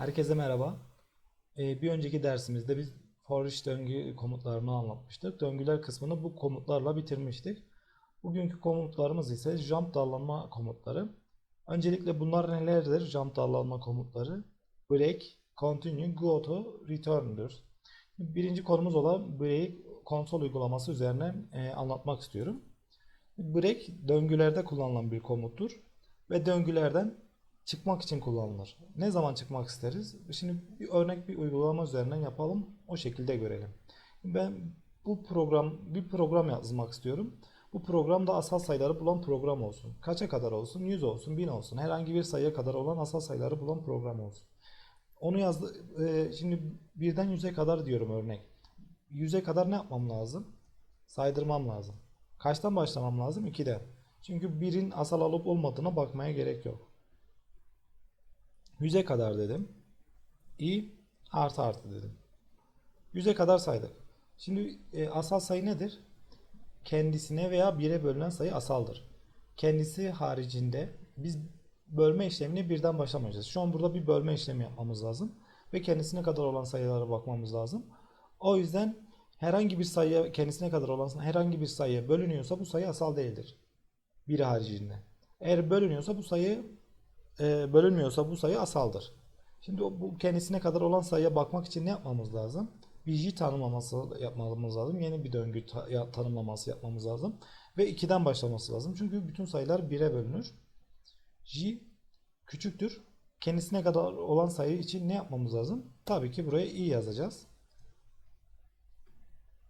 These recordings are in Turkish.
Herkese merhaba. Ee, bir önceki dersimizde biz for each döngü komutlarını anlatmıştık. Döngüler kısmını bu komutlarla bitirmiştik. Bugünkü komutlarımız ise jump dallanma komutları. Öncelikle bunlar nelerdir? Jump dallanma komutları. Break, continue, go to, return'dur. Birinci konumuz olan break konsol uygulaması üzerine e, anlatmak istiyorum. Break döngülerde kullanılan bir komuttur ve döngülerden çıkmak için kullanılır. Ne zaman çıkmak isteriz? Şimdi bir örnek bir uygulama üzerinden yapalım. O şekilde görelim. Ben bu program bir program yazmak istiyorum. Bu programda asal sayıları bulan program olsun. Kaça kadar olsun? 100 olsun, 1000 olsun. Herhangi bir sayıya kadar olan asal sayıları bulan program olsun. Onu yazdı. e, şimdi birden 100'e kadar diyorum örnek. 100'e kadar ne yapmam lazım? Saydırmam lazım. Kaçtan başlamam lazım? 2'den. Çünkü birin asal alıp olmadığına bakmaya gerek yok. 100'e kadar dedim. i artı artı dedim. 100'e kadar saydık. Şimdi e, asal sayı nedir? Kendisine veya 1'e bölünen sayı asaldır. Kendisi haricinde biz bölme işlemini birden başlamayacağız. Şu an burada bir bölme işlemi yapmamız lazım. Ve kendisine kadar olan sayılara bakmamız lazım. O yüzden herhangi bir sayıya kendisine kadar olan herhangi bir sayıya bölünüyorsa bu sayı asal değildir. 1 haricinde. Eğer bölünüyorsa bu sayı e, bölünmüyorsa bu sayı asaldır. Şimdi bu kendisine kadar olan sayıya bakmak için ne yapmamız lazım? Bir j tanımlaması yapmamız lazım. Yeni bir döngü tanımlaması yapmamız lazım. Ve 2'den başlaması lazım. Çünkü bütün sayılar 1'e bölünür. j küçüktür. Kendisine kadar olan sayı için ne yapmamız lazım? Tabii ki buraya i yazacağız.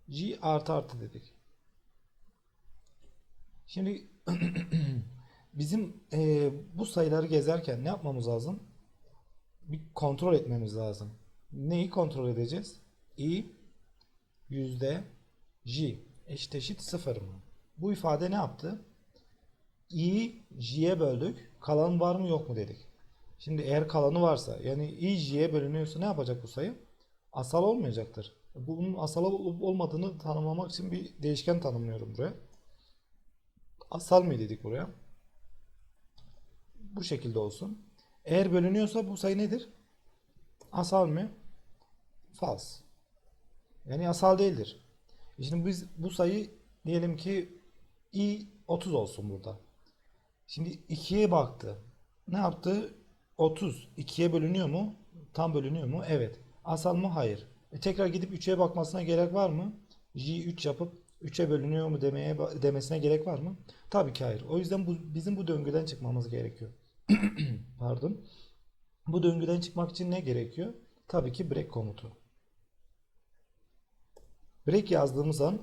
j artı artı dedik. Şimdi bizim e, bu sayıları gezerken ne yapmamız lazım? Bir kontrol etmemiz lazım. Neyi kontrol edeceğiz? i yüzde j eşit eşit sıfır mı? Bu ifade ne yaptı? i j'ye böldük. Kalan var mı yok mu dedik. Şimdi eğer kalanı varsa yani i j'ye bölünüyorsa ne yapacak bu sayı? Asal olmayacaktır. Bunun asal olup olmadığını tanımlamak için bir değişken tanımlıyorum buraya. Asal mı dedik buraya? Bu şekilde olsun. Eğer bölünüyorsa bu sayı nedir? Asal mı? False. Yani asal değildir. E Şimdi biz bu sayı diyelim ki i 30 olsun burada. Şimdi 2'ye baktı. Ne yaptı? 30 2'ye bölünüyor mu? Tam bölünüyor mu? Evet. Asal mı? Hayır. E tekrar gidip 3'e bakmasına gerek var mı? J 3 yapıp 3'e bölünüyor mu demeye demesine gerek var mı? Tabii ki hayır. O yüzden bu bizim bu döngüden çıkmamız gerekiyor. Pardon. Bu döngüden çıkmak için ne gerekiyor? Tabii ki break komutu. Break yazdığımız an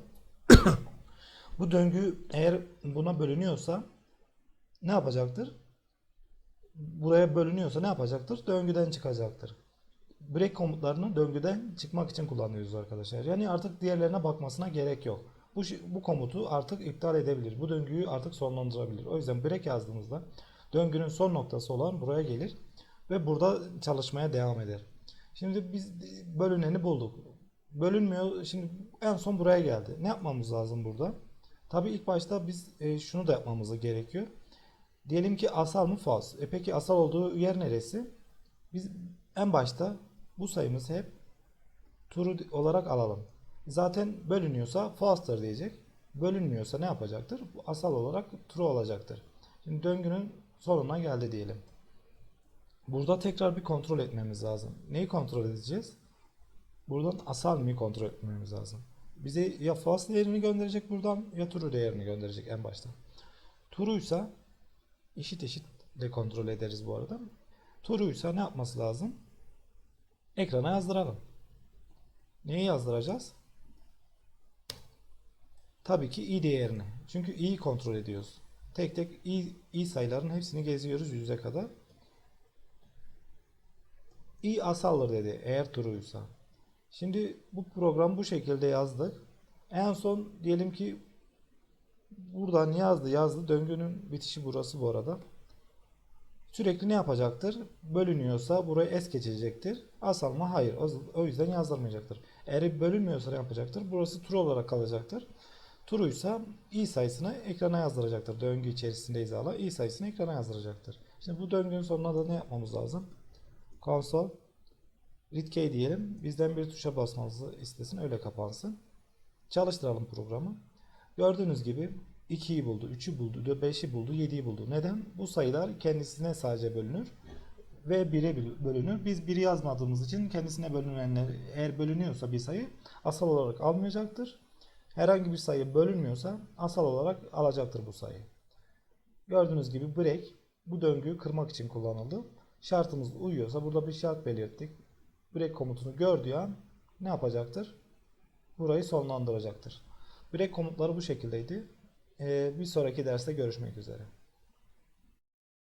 bu döngü eğer buna bölünüyorsa ne yapacaktır? Buraya bölünüyorsa ne yapacaktır? Döngüden çıkacaktır. Break komutlarını döngüden çıkmak için kullanıyoruz arkadaşlar. Yani artık diğerlerine bakmasına gerek yok. Bu, bu komutu artık iptal edebilir. Bu döngüyü artık sonlandırabilir. O yüzden break yazdığımızda döngünün son noktası olan buraya gelir ve burada çalışmaya devam eder. Şimdi biz bölüneni bulduk. Bölünmüyor. Şimdi en son buraya geldi. Ne yapmamız lazım burada? Tabii ilk başta biz e, şunu da yapmamız gerekiyor. Diyelim ki asal mı false? E peki asal olduğu yer neresi? Biz en başta bu sayımızı hep true olarak alalım. Zaten bölünüyorsa false'tır diyecek. Bölünmüyorsa ne yapacaktır? Asal olarak true olacaktır. Şimdi döngünün sonuna geldi diyelim. Burada tekrar bir kontrol etmemiz lazım. Neyi kontrol edeceğiz? Buradan asal mı kontrol etmemiz lazım. Bize ya false değerini gönderecek buradan ya true değerini gönderecek en başta. True'ysa eşit eşit de kontrol ederiz bu arada. True'ysa ne yapması lazım? Ekrana yazdıralım. Neyi yazdıracağız? Tabii ki i değerini. Çünkü i'yi kontrol ediyoruz. Tek tek i, i sayıların hepsini geziyoruz yüze kadar. i asaldır dedi eğer true'ysa. Şimdi bu program bu şekilde yazdık. En son diyelim ki buradan yazdı yazdı. Döngünün bitişi burası bu arada. Sürekli ne yapacaktır? Bölünüyorsa buraya es geçecektir. Asal mı? Hayır. O yüzden yazdırmayacaktır. Eğer bölünmüyorsa ne yapacaktır? Burası true olarak kalacaktır. True'ysa i sayısını ekrana yazdıracaktır. Döngü içerisinde hizala i sayısını ekrana yazdıracaktır. Şimdi bu döngünün sonuna da ne yapmamız lazım? Console read key diyelim. Bizden bir tuşa basmamızı istesin. Öyle kapansın. Çalıştıralım programı. Gördüğünüz gibi 2'yi buldu, 3'ü buldu, 5'i buldu, 7'yi buldu. Neden? Bu sayılar kendisine sadece bölünür ve 1'e bölünür. Biz 1'i yazmadığımız için kendisine bölünenler eğer bölünüyorsa bir sayı asal olarak almayacaktır. Herhangi bir sayı bölünmüyorsa asal olarak alacaktır bu sayı. Gördüğünüz gibi break bu döngüyü kırmak için kullanıldı. Şartımız uyuyorsa burada bir şart belirttik. Break komutunu gördüğü an ne yapacaktır? Burayı sonlandıracaktır. Break komutları bu şekildeydi. Ee, bir sonraki derste görüşmek üzere.